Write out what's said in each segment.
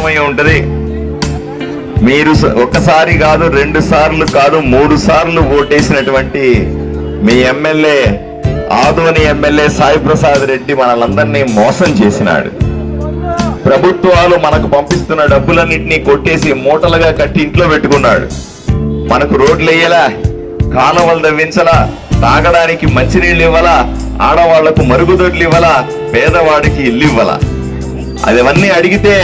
అర్థమై ఉంటది. మీరు ఒకసారి కాదు రెండు సార్లు కాదు మూడు సార్లు ఓటేసినటువంటి మీ ఎమ్మెల్యే ఆదోని ఎమ్మెల్యే సాయి ప్రసాద్ రెడ్డి మనలందరినీ మోసం చేసినాడు. ప్రభుత్వాలు మనకు పంపిస్తున్న డబ్బులన్నింటినీ కొట్టేసి మూటలుగా కట్టి ఇంట్లో పెట్టుకున్నాడు. మనకు రోడ్లు వేయలా కాలువలు తవ్వించలా తాగడానికి మంచినీళ్ళు ఇవ్వాలా ఆడవాళ్ళకు మరుగుదొడ్లు ఇవ్వాలా పేదవాడికి ఇల్లు ఇవ్వాలా. అదివన్నీ అడిగితే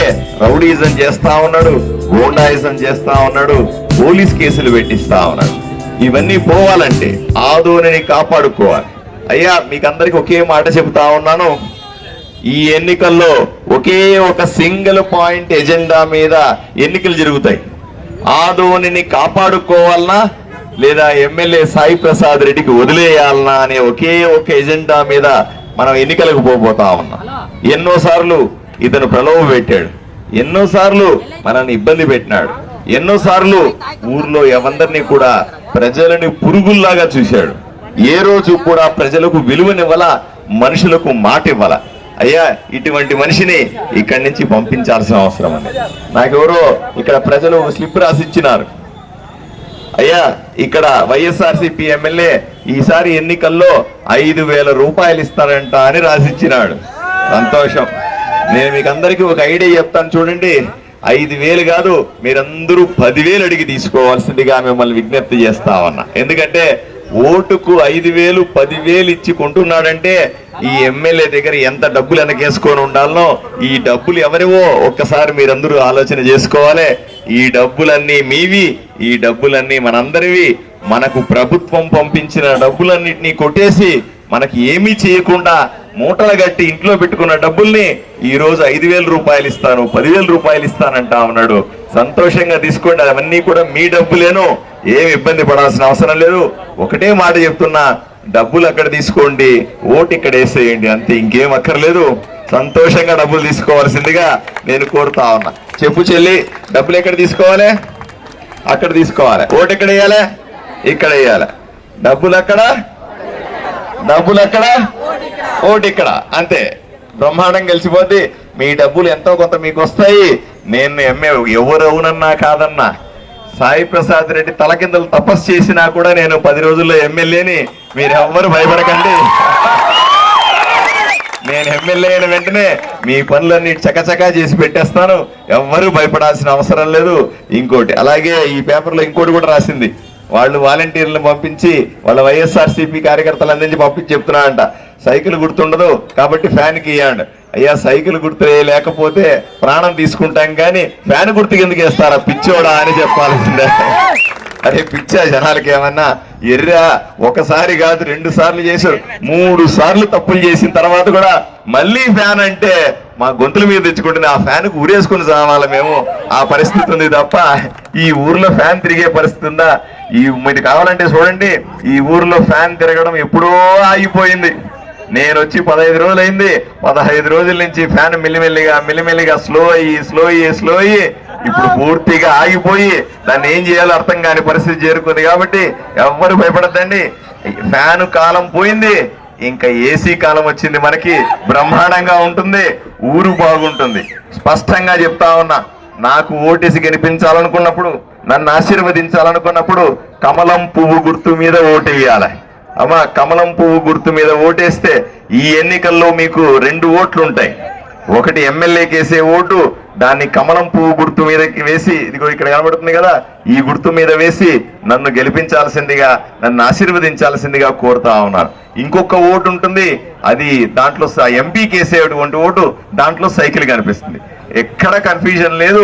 రౌడీజం చేస్తా ఉన్నాడు గోండాయిజం చేస్తా ఉన్నాడు పోలీస్ కేసులు పెట్టిస్తా ఉన్నాడు. ఇవన్నీ పోవాలంటే ఆదోనిని కాపాడుకోవాలి. అయ్యా మీకందరికి ఒకే మాట చెబుతా ఉన్నాను. ఈ ఎన్నికల్లో ఒకే ఒక సింగిల్ పాయింట్ ఎజెండా మీద ఎన్నికలు జరుగుతాయి. ఆదోనిని కాపాడుకోవాలనా లేదా ఎమ్మెల్యే సాయి ప్రసాద్ రెడ్డికి వదిలేయాలనా అనే ఒకే ఒక ఎజెండా మీద మనం ఎన్నికలకు పోబోతా ఉన్నాం. ఎన్నోసార్లు ఇతను ప్రలోభ పెట్టాడు. ఎన్నోసార్లు మనల్ని ఇబ్బంది పెట్టినాడు. ఎన్నోసార్లు ఊర్లో ఎవందరినీ కూడా ప్రజలని పురుగుల్లాగా చూశాడు. ఏ రోజు కూడా ప్రజలకు విలువనివ్వాల మనుషులకు మాట ఇవ్వాల అయ్యా ఇటువంటి మనిషిని ఇక్కడి నుంచి పంపించాల్సిన అవసరం ఉంది. నాకెవరో ఇక్కడ ప్రజలు స్లిప్ రాసిచ్చినారు. అయ్యా ఇక్కడ వైఎస్ఆర్సీపీ ఎమ్మెల్యే ఈసారి ఎన్నికల్లో ఐదు వేల రూపాయలు ఇస్తారంట అని రాసిచ్చినాడు. సంతోషం. నేను మీకు అందరికీ ఒక ఐడియా చెప్తాను చూడండి. ఐదు వేలు కాదు మీరందరూ పదివేలు అడిగి తీసుకోవాల్సిందిగా మిమ్మల్ని విజ్ఞప్తి చేస్తా ఉన్నా. ఎందుకంటే ఓటుకు ఐదు వేలు పదివేలు ఇచ్చి కొంటున్నాడంటే ఈ ఎమ్మెల్యే దగ్గర ఎంత డబ్బులు వెనకేసుకొని ఉండాలనో ఈ డబ్బులు ఎవరివో ఒక్కసారి మీరందరూ ఆలోచన చేసుకోవాలి. ఈ డబ్బులన్నీ మీవి ఈ డబ్బులన్నీ మనందరివి. మనకు ప్రభుత్వం పంపించిన డబ్బులన్నింటినీ కొట్టేసి మనకి ఏమీ చేయకుండా మూటలు కట్టి ఇంట్లో పెట్టుకున్న డబ్బుల్ని ఈ రోజు ఐదు వేల రూపాయలు ఇస్తాను పదివేల రూపాయలు ఇస్తానంటా ఉన్నాడు. సంతోషంగా తీసుకోండి అవన్నీ కూడా మీ డబ్బులేను. ఏమి ఇబ్బంది పడాల్సిన అవసరం లేదు. ఒకటే మాట చెప్తున్నా డబ్బులు అక్కడ తీసుకోండి ఓటు ఇక్కడ వేసేయండి అంతే ఇంకేం అక్కర్లేదు. సంతోషంగా డబ్బులు తీసుకోవాల్సిందిగా నేను కోరుతా ఉన్నా. చెప్పు చెల్లి డబ్బులు ఎక్కడ తీసుకోవాలి? అక్కడ తీసుకోవాలి. ఓటు ఎక్కడ వేయాలి? ఇక్కడ వేయాలి. డబ్బులు అక్కడ? డబ్బులు అక్కడ? ఓటు ఇక్కడ. అంతే. బ్రహ్మాండం గెలిచిపోద్ది. మీ డబ్బులు ఎంతో కొంత మీకు వస్తాయి నేను ఎమ్మె ఎవరు అవునన్నా కాదన్నా. సాయి ప్రసాద్ రెడ్డి తలకిందలు తపస్సు చేసినా కూడా నేను పది రోజుల్లో ఎమ్మెల్యేని మీరు ఎవ్వరు భయపడకండి. నేను ఎమ్మెల్యే అయిన వెంటనే మీ పనులన్నీ చకచకా చేసి పెట్టేస్తాను. ఎవ్వరూ భయపడాల్సిన అవసరం లేదు. ఇంకోటి అలాగే ఈ పేపర్లో ఇంకోటి కూడా రాసింది. వాళ్ళు వాలంటీర్లను పంపించి వాళ్ళ వైఎస్ఆర్సీపీ కార్యకర్తలు అందించి పంపించి చెప్తున్నారంట. సైకిల్ గుర్తుండదు కాబట్టి ఫ్యాన్కి ఇవ్వండి అయ్యా సైకిల్ గుర్తు లేకపోతే ప్రాణం తీసుకుంటాం కానీ ఫ్యాన్ గుర్తు ఎందుకు వేస్తారా? పిచ్చోడా అని చెప్పాల్సిందే. అరే పిచ్చా జనాలకి ఏమన్నా ఎర్రా ఒకసారి కాదు రెండు సార్లు చేశారు. మూడు సార్లు తప్పులు చేసిన తర్వాత కూడా మళ్ళీ ఫ్యాన్ అంటే మా గొంతుల మీద తెచ్చుకుంటుంది ఆ ఫ్యాన్కు ఊరేసుకుని చావాలి మేము. ఆ పరిస్థితి ఉంది తప్ప ఈ ఊర్లో ఫ్యాన్ తిరిగే పరిస్థితి ఉందా? ఈ మీకు కావాలంటే చూడండి. ఈ ఊర్లో ఫ్యాన్ తిరగడం ఎప్పుడో ఆగిపోయింది. నేను వచ్చి పదహైదు రోజులు అయింది పదహైదు రోజుల నుంచి ఫ్యాన్ మెల్లిమెల్లిగా మెల్లిమెల్లిగా స్లో అయ్యి స్లో అయ్యి స్లో అయ్యి ఇప్పుడు పూర్తిగా ఆగిపోయి దాన్ని ఏం చేయాలో అర్థం కాని పరిస్థితి చేరుకుంది కాబట్టి ఎవ్వరు భయపడద్దండి. ఫ్యాన్ కాలం పోయింది. ఇంకా ఏసీ కాలం వచ్చింది మనకి. బ్రహ్మాండంగా ఉంటుంది. ఊరు బాగుంటుంది. స్పష్టంగా చెప్తా ఉన్నా నాకు ఓటేసి గెలిపించాలనుకున్నప్పుడు నన్ను ఆశీర్వదించాలనుకున్నప్పుడు కమలం పువ్వు గుర్తు మీద ఓటేయాలి. అమ్మా కమలం పువ్వు గుర్తు మీద ఓటేస్తే ఈ ఎన్నికల్లో మీకు రెండు ఓట్లు ఉంటాయి ఒకటి ఎమ్మెల్యేకి వేసే ఓటు దాన్ని కమలం పువ్వు గుర్తు మీద వేసి ఇదిగో ఇక్కడ కనబడుతుంది కదా ఈ గుర్తు మీద వేసి నన్ను గెలిపించాల్సిందిగా నన్ను ఆశీర్వదించాల్సిందిగా కోరుతా ఉన్నారు. ఇంకొక ఓటు ఉంటుంది అది దాంట్లో స- ఎంపీకి వేసేటువంటి ఓటు దాంట్లో సైకిల్ కనిపిస్తుంది. ఎక్కడ కన్ఫ్యూజన్ లేదు.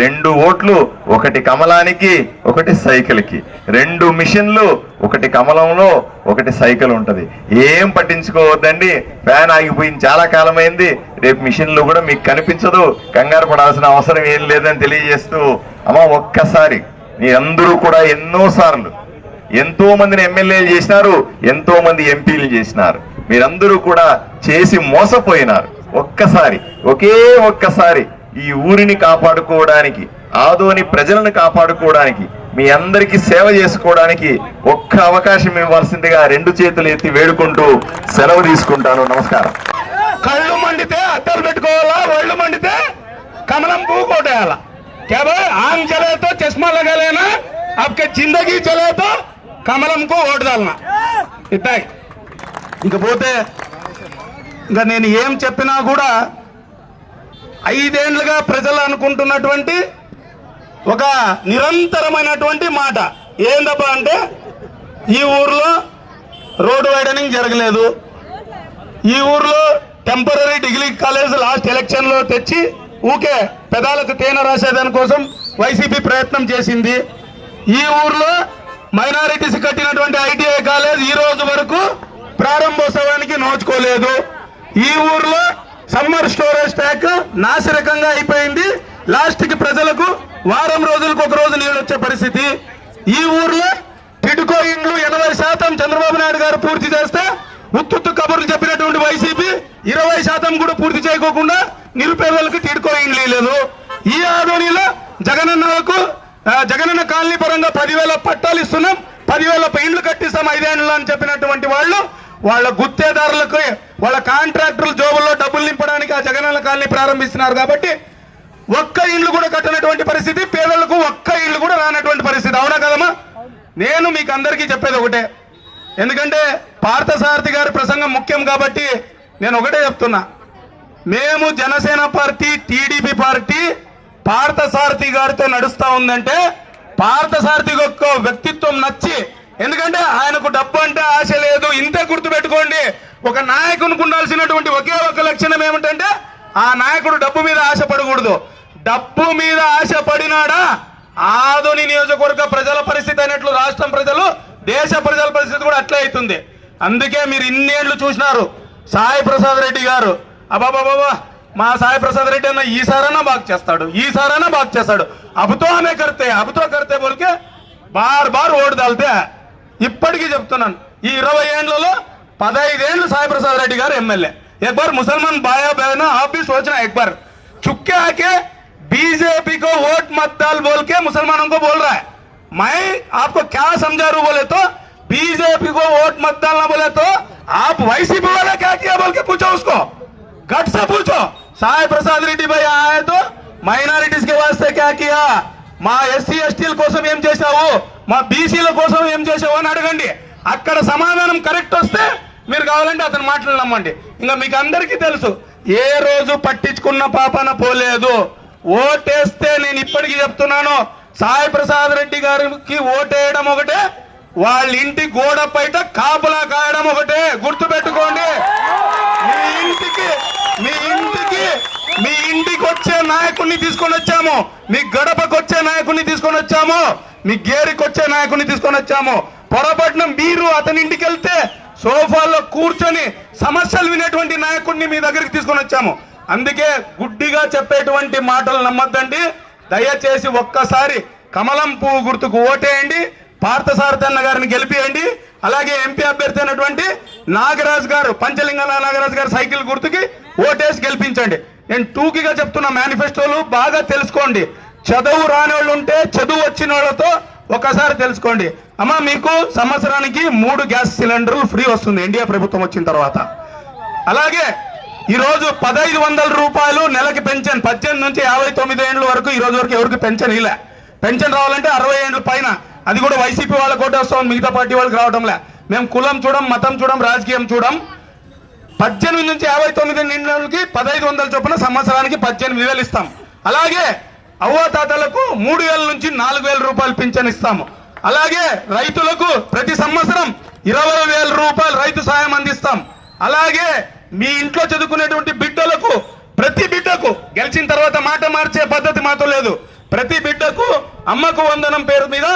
రెండు ఓట్లు ఒకటి కమలానికి ఒకటి సైకిల్కి. రెండు మిషన్లు ఒకటి కమలంలో ఒకటి సైకిల్ ఉంటుంది. ఏం పట్టించుకోవద్దండి. ఫ్యాన్ ఆగిపోయింది చాలా కాలమైంది. రేపు మిషన్లు కూడా మీకు కనిపించదు. కంగారు పడాల్సిన అవసరం ఏం లేదని తెలియజేస్తూ అమ్మ ఒక్కసారి మీరందరూ కూడా ఎన్నోసార్లు ఎంతో మందిని ఎమ్మెల్యేలు చేసినారు ఎంతో మంది ఎంపీలు చేసినారు. మీరందరూ కూడా చేసి మోసపోయినారు. ఒక్కసారి ఒకే ఒక్కసారి ఈ ఊరిని కాపాడుకోవడానికి ఆదోని ప్రజలను కాపాడుకోవడానికి మీ అందరికీ సేవ చేసుకోవడానికి ఒక్క అవకాశం ఇవ్వాల్సిందిగా రెండు చేతులు ఎత్తి వేడుకుంటూ సెలవు తీసుకుంటాను నమస్కారం కళ్ళు మండితే అద్దాలు పెట్టుకోవాలా ఒళ్ళు మండితే कमलम पू कोटेयाला क्या भाई आम चले तो चश्मा लगा लेना आपके जिंदगी चले तो कमलम को वोट डालना इतना ही. ఇకపోతే ఇంకా నేను ఏం చెప్పినా కూడా ఐదేండ్లుగా ప్రజలు అనుకుంటున్నటువంటి ఒక నిరంతరమైనటువంటి మాట. ఏందబ్బా అంటే ఈ ఊర్లో రోడ్డు వైడనింగ్ జరగలేదు. ఈ ఊర్లో టెంపరీ డిగ్రీ కాలేజ్ లాస్ట్ ఎలక్షన్లో తెచ్చి ఊకే పెదాలకు తేనె రాసేదాని కోసం వైసీపీ ప్రయత్నం చేసింది. ఈ ఊర్లో మైనారిటీస్ కట్టినటువంటి ఐటీఐ కాలేజ్ ఈ రోజు వరకు ప్రారంభోత్సవానికి నోచుకోలేదు. ఈ ఊర్లో సమ్మర్ స్టోరేజ్ ట్యాక్ నాసిరకంగా అయిపోయింది. లాస్ట్కి ప్రజలకు వారం రోజులకు ఒక రోజు నీళ్ళు వచ్చే పరిస్థితి. ఈ ఊర్లో టిడ్కో ఇండ్లు ఎనభై శాతం చంద్రబాబు నాయుడు గారు పూర్తి చేస్తే ఉత్తుత్తు కబుర్లు చెప్పినటువంటి వైసీపీ ఇరవై శాతం కూడా పూర్తి చేయకోకుండా నిరుపేదలకు టిడ్కో ఇండ్లు లేదు ఈ ఆధోనిలో జగనన్నకు జగనన్న కాలనీ పరంగా పదివేల పట్టాలు ఇస్తున్నాం. పదివేల ఇండ్లు కట్టిస్తాం ఐదేళ్ళు అని చెప్పినటువంటి వాళ్ళు వాళ్ళ గుత్తేదారులకు వాళ్ళ కాంట్రాక్టర్లు జోబుల్లో డబ్బులు నింపడానికి ఆ జగనన్న కాలనీ ప్రారంభిస్తున్నారు కాబట్టి ఒక్క ఇల్లు కూడా కట్టనటువంటి పరిస్థితి పేదలకు ఒక్క ఇల్లు కూడా రానటువంటి పరిస్థితి. అవునా కదమ్మా? నేను మీకు అందరికీ చెప్పేది ఒకటే. ఎందుకంటే పార్థసారథి గారి ప్రసంగం ముఖ్యం కాబట్టి నేను ఒకటే చెప్తున్నా. మేము Janasena party TDP party Parthasarathi గారితో నడుస్తూ ఉందంటే పార్థసారథి యొక్క వ్యక్తిత్వం నచ్చి ఎందుకంటే ఆయనకు డబ్బు అంటే ఆశ లేదు. ఇంతే గుర్తు పెట్టుకోండి ఒక నాయకునికి ఉండాల్సినటువంటి ఒకే ఒక లక్షణం ఏమిటంటే ఆ నాయకుడు డబ్బు మీద ఆశపడకూడదు. డబ్బు మీద ఆశపడినాడా? ఆధుని నియోజకవర్గ ప్రజల పరిస్థితి అనేట్లు రాష్ట్రం ప్రజలు దేశ ప్రజల పరిస్థితి కూడా అట్లే అవుతుంది. అందుకే మీరు ఇన్నేళ్ళు చూసినారు. సాయి ప్రసాద్ రెడ్డి గారు అబాబాబా మా సాయి ప్రసాద్ రెడ్డి అన్న ఈసారైనా బాగా చేస్తాడు ఈసారైనా బాగా చేస్తాడు. అబుతో ఆమె కర్తే అబుతో కర్తే బోలికే బార్ బార్ ఓటు దాల్తే. ఇప్పటికీ చెప్తున్నాను ఈ ఇరవై ఏండ్లలో పదహైదేళ్ళు సాయి ప్రసాద్ రెడ్డి గారు ఎమ్మెల్యే एक बार मुसलमान भाई बहन आप भी सोचना एक बार चुपके आके बीजेपी को वोट मत डाल बोल के मुसलमानों को बोल रहा है मैं आपको क्या समझा रू बोले तो बीजेपी को वोट मत डालना बोले तो आप वैसीपी वाले क्या किया बोल के पूछो उसको गट से पूछो साई प्रसाद రెడ్డి भाई आए तो మైనారిటీస్ के वास्ते क्या किया మా ఎస్సీ ఎస్టీల కోసం ఏం చేశావు మా బీసీల కోసం ఏం చేసావు అని అడగండి అక్కడ సమాధానం కరెక్ట్ వస్తే మీరు కావాలంటే అతని మాటలు నమ్మండి. ఇంకా మీకు అందరికీ తెలుసు ఏ రోజు పట్టించుకున్న పాపన పోలేదు. ఓటేస్తే నేను ఇప్పటికీ చెప్తున్నాను సాయి ప్రసాద్ రెడ్డి గారికి ఓటేయడం ఒకటే వాళ్ళ ఇంటి గోడ బయట కాపులా కాయడం ఒకటే. గుర్తు పెట్టుకోండి మీ ఇంటికి మీ ఇంటికి మీ ఇంటికి వచ్చే నాయకుడిని తీసుకొని వచ్చాము. మీ గడపకు వచ్చే నాయకుడిని తీసుకొని వచ్చాము. మీ గేరికి వచ్చే తీసుకొని వచ్చాము. పొరపాటున మీరు అతని ఇంటికి వెళ్తే సోఫాలో కూర్చొని సమస్యలు వినేటువంటి నాయకుడిని మీ దగ్గరికి తీసుకొని వచ్చాము. అందుకే గుడ్డిగా చెప్పేటువంటి మాటలు నమ్మద్దండి. దయచేసి ఒక్కసారి కమలం పువ్వు గుర్తుకు ఓటేయండి. పార్థసారథన్న గారిని గెలిపియండి. అలాగే ఎంపీ అభ్యర్థి అయినటువంటి నాగరాజు గారు పంచలింగాల నాగరాజు గారు సైకిల్ గుర్తుకి ఓటేసి గెలిపించండి. నేను టూకీగా చెప్తున్న మేనిఫెస్టోలు బాగా తెలుసుకోండి. చదువు రాని వాళ్ళు ఉంటే చదువు వచ్చిన వాళ్ళతో ఒకసారి తెలుసుకోండి. అమ్మ మీకు సంవత్సరానికి మూడు గ్యాస్ సిలిండర్లు ఫ్రీ వస్తుంది. ఇండియా ప్రభుత్వం వచ్చిన తర్వాత. అలాగే ఈరోజు పదహైదు వందల రూపాయలు నెలకి పెన్షన్. పద్దెనిమిది నుంచి యాభై తొమ్మిది ఏళ్ళు వరకు ఈ రోజు వరకు ఎవరికి పెన్షన్ ఇలా. పెన్షన్ రావాలంటే అరవై ఏళ్ళ పైన. అది కూడా వైసీపీ వాళ్ళ కోట వస్తాం మిగతా పార్టీ వాళ్ళకి రావడంలే మేము కులం చూడం మతం చూడం రాజకీయం చూడం. పద్దెనిమిది నుంచి యాభై తొమ్మిది నిండుకి పదహైదు వందల చొప్పున సంవత్సరానికి పద్దెనిమిది వేలు ఇస్తాం. అలాగే అవ్వాతాతలకు మూడు వేల నుంచి నాలుగు వేల రూపాయలు పింఛన్ ఇస్తాము. అలాగే రైతులకు ప్రతి సంవత్సరం ఇరవై వేల రూపాయలు రైతు సాయం అందిస్తాం. అలాగే మీ ఇంట్లో చదువుకునేటువంటి బిడ్డలకు ప్రతి బిడ్డకు గెలిచిన తర్వాత మాట మార్చే పద్ధతి మాతో లేదు. ప్రతి బిడ్డకు అమ్మకు వందనం పేరు మీద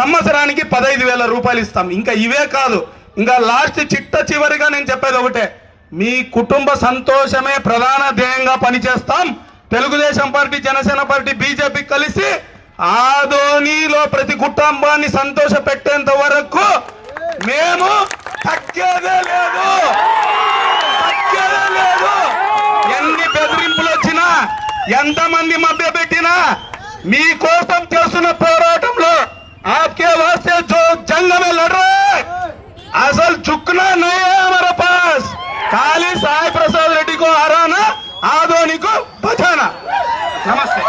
సంవత్సరానికి పదహైదు వేల రూపాయలు ఇస్తాం. ఇంకా ఇవే కాదు ఇంకా లాస్ట్ చిట్ట చివరిగా నేను చెప్పేది ఒకటే. మీ కుటుంబ సంతోషమే ప్రధాన ధ్యేయంగా పనిచేస్తాం. Telugu Desam party Janasena party BJP కలిసి ఆధోనిలో ప్రతి కుటుంబాన్ని సంతోష పెట్టేంత వరకు మేము తగ్గేదే లేదు. లేదు. ఎన్ని బెదిరింపులు వచ్చినా ఎంతమంది మభ్య పెట్టినా మీ కోసం చేస్తున్న పోరాటంలో ఆప్కే వస్తే జంగమే లడ్రే. అసలు చుక్కున నయ్యా మర పాస్. ఖాళీ సాయి ప్రసాద్ రెడ్డికో హరానా? ఆధోనికు భజన నమస్తే.